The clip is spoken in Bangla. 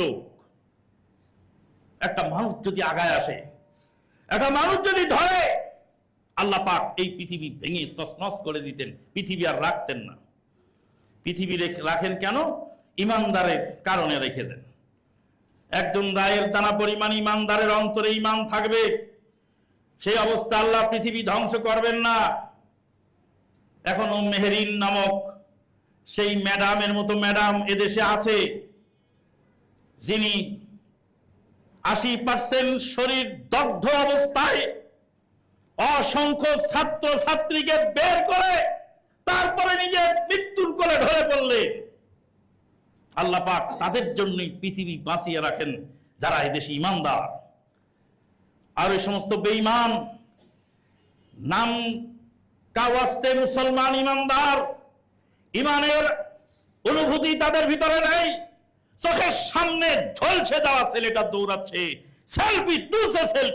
লোক। একটা মানুষ যদি আগায় আসে, একটা মানুষ যদি ধরে, আল্লাহ পাক এই পৃথিবী ভেঙে তছনছ করে দিতেন, পৃথিবী আর রাখতেন না। পৃথিবী রাখেন কেন? ইমানদারের কারণে রেখে দেন। একজন রায়ের দানা পরিমাণ ইমানদারের অন্তরে ইমান থাকবে। সেই অবস্থা আল্লাহ পৃথিবী ধ্বংস করবেন না। এখনও মেহেরিন নামক সেই ম্যাডামের মতো ম্যাডাম এদেশে আছে। যিনি আশি পার্সেন্ট শরীর দগ্ধ অবস্থায় অসংখ্য ছাত্র ছাত্রীকে বের করে তারপরে নিজের মৃত্যুর কোলে ঢলে পড়লে আল্লাহ পাক তাদের জন্যই পৃথিবী বাঁচিয়ে রাখেন যারা এদেশে ইমানদার। আর ওই সমস্ত বেঈমান, নাম কাওয়াস্তে মুসলমান ইমানদার, ইমানের অনুভূতি তাদের ভিতরে নেই। চোখের সামনে ঝলছে যাওয়া ছেলেটা দৌড়াচ্ছে। সেলফি তুলছে সেলফি